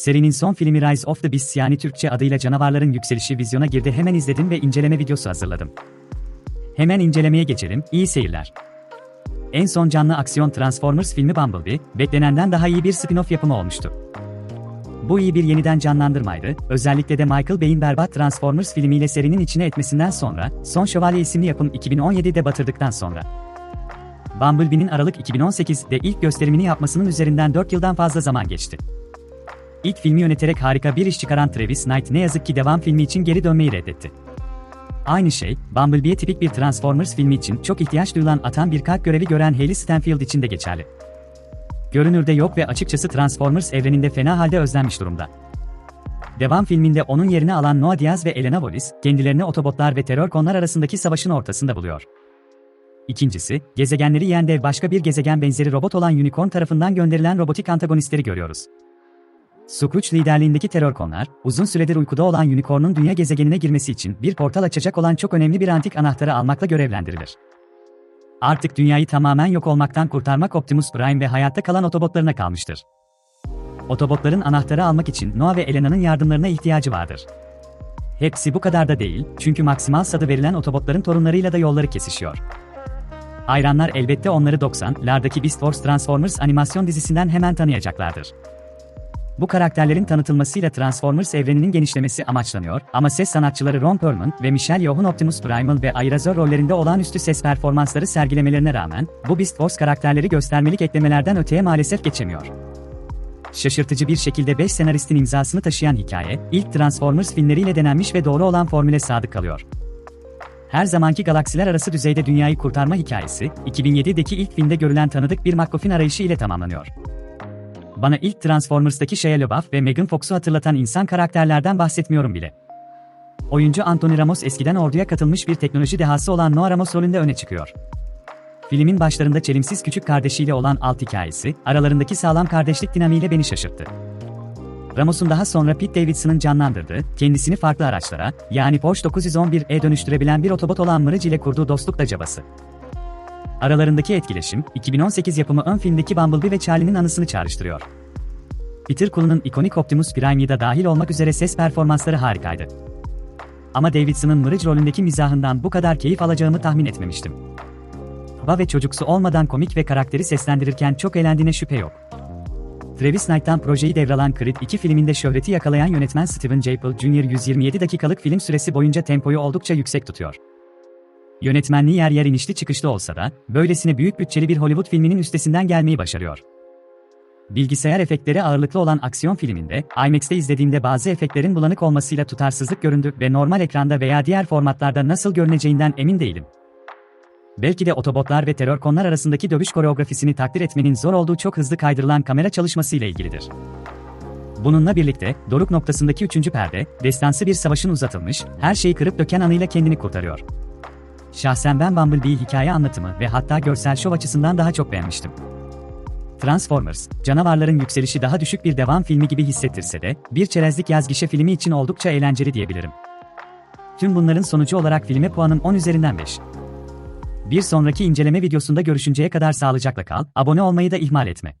Serinin son filmi Rise of the Beasts yani Türkçe adıyla Canavarların Yükselişi vizyona girdi hemen izledim ve inceleme videosu hazırladım. Hemen incelemeye geçelim, iyi seyirler. En son canlı aksiyon Transformers filmi Bumblebee, beklenenden daha iyi bir spin-off yapımı olmuştu. Bu iyi bir yeniden canlandırmaydı, özellikle de Michael Bay'in berbat Transformers filmiyle serinin içine etmesinden sonra, Son Şövalye isimli yapım 2017'de batırdıktan sonra. Bumblebee'nin Aralık 2018'de ilk gösterimini yapmasının üzerinden 4 yıldan fazla zaman geçti. İlk filmi yöneterek harika bir iş çıkaran Travis Knight ne yazık ki devam filmi için geri dönmeyi reddetti. Aynı şey, Bumblebee'ye tipik bir Transformers filmi için çok ihtiyaç duyulan atan bir kalp görevi gören Hayley Stenfield için de geçerli. Görünürde yok ve açıkçası Transformers evreninde fena halde özlenmiş durumda. Devam filminde onun yerini alan Noah Diaz ve Elena Wallis, kendilerini otobotlar ve terör konlar arasındaki savaşın ortasında buluyor. İkincisi, gezegenleri yiyen dev başka bir gezegen benzeri robot olan Unicorn tarafından gönderilen robotik antagonistleri görüyoruz. Scrooge liderliğindeki terör konlar, uzun süredir uykuda olan Unicorn'un dünya gezegenine girmesi için bir portal açacak olan çok önemli bir antik anahtarı almakla görevlendirilir. Artık dünyayı tamamen yok olmaktan kurtarmak Optimus Prime ve hayatta kalan otobotlarına kalmıştır. Otobotların anahtarı almak için Noah ve Elena'nın yardımlarına ihtiyacı vardır. Hepsi bu kadar da değil, çünkü Maximal adı verilen otobotların torunlarıyla da yolları kesişiyor. Hayranlar elbette onları 90'lardaki Beast Wars Transformers animasyon dizisinden hemen tanıyacaklardır. Bu karakterlerin tanıtılmasıyla Transformers evreninin genişlemesi amaçlanıyor ama ses sanatçıları Ron Perlman ve Michelle Yeoh'un Optimus Primal ve Airazor rollerinde olağanüstü ses performansları sergilemelerine rağmen, bu Beast Wars karakterleri göstermelik eklemelerden öteye maalesef geçemiyor. Şaşırtıcı bir şekilde 5 senaristin imzasını taşıyan hikaye, ilk Transformers filmleriyle denenmiş ve doğru olan formüle sadık kalıyor. Her zamanki galaksiler arası düzeyde dünyayı kurtarma hikayesi, 2007'deki ilk filmde görülen tanıdık bir McGuffin arayışı ile tamamlanıyor. Bana ilk Transformers'taki Shia LaBeouf ve Megan Fox'u hatırlatan insan karakterlerden bahsetmiyorum bile. Oyuncu Anthony Ramos eskiden orduya katılmış bir teknoloji dehası olan Noah Ramos rolünde öne çıkıyor. Filmin başlarında çelimsiz küçük kardeşiyle olan alt hikayesi, aralarındaki sağlam kardeşlik dinamiğiyle beni şaşırttı. Ramos'un daha sonra Pete Davidson'ın canlandırdığı, kendisini farklı araçlara, yani Porsche 911'e dönüştürebilen bir otobot olan Mırıc ile kurduğu dostluk da cabası. Aralarındaki etkileşim, 2018 yapımı ön filmdeki Bumblebee ve Charlie'nin anısını çağrıştırıyor. Peter Cullen'ın ikonik Optimus Prime'yi da dahil olmak üzere ses performansları harikaydı. Ama Davidson'ın Mırıc rolündeki mizahından bu kadar keyif alacağımı tahmin etmemiştim. Baba ve çocuksu olmadan komik ve karakteri seslendirirken çok eğlendiğine şüphe yok. Travis Knight'tan projeyi devralan Creed 2 filminde şöhreti yakalayan yönetmen Steven Caple Jr. 127 dakikalık film süresi boyunca tempoyu oldukça yüksek tutuyor. Yönetmenliği yer yer inişli çıkışlı olsa da, böylesine büyük bütçeli bir Hollywood filminin üstesinden gelmeyi başarıyor. Bilgisayar efektleri ağırlıklı olan aksiyon filminde, IMAX'te izlediğimde bazı efektlerin bulanık olmasıyla tutarsızlık göründü ve normal ekranda veya diğer formatlarda nasıl görüneceğinden emin değilim. Belki de otobotlar ve terör konlar arasındaki dövüş koreografisini takdir etmenin zor olduğu çok hızlı kaydırılan kamera çalışmasıyla ilgilidir. Bununla birlikte, doruk noktasındaki üçüncü perde, destansı bir savaşın uzatılmış, her şeyi kırıp döken anıyla kendini kurtarıyor. Şahsen ben Bumblebee'yi hikaye anlatımı ve hatta görsel şov açısından daha çok beğenmiştim. Transformers, canavarların yükselişi daha düşük bir devam filmi gibi hissettirse de, bir çerezlik yaz gişe filmi için oldukça eğlenceli diyebilirim. Tüm bunların sonucu olarak filme puanım 10 üzerinden 5. Bir sonraki inceleme videosunda görüşünceye kadar sağlıcakla kal, abone olmayı da ihmal etme.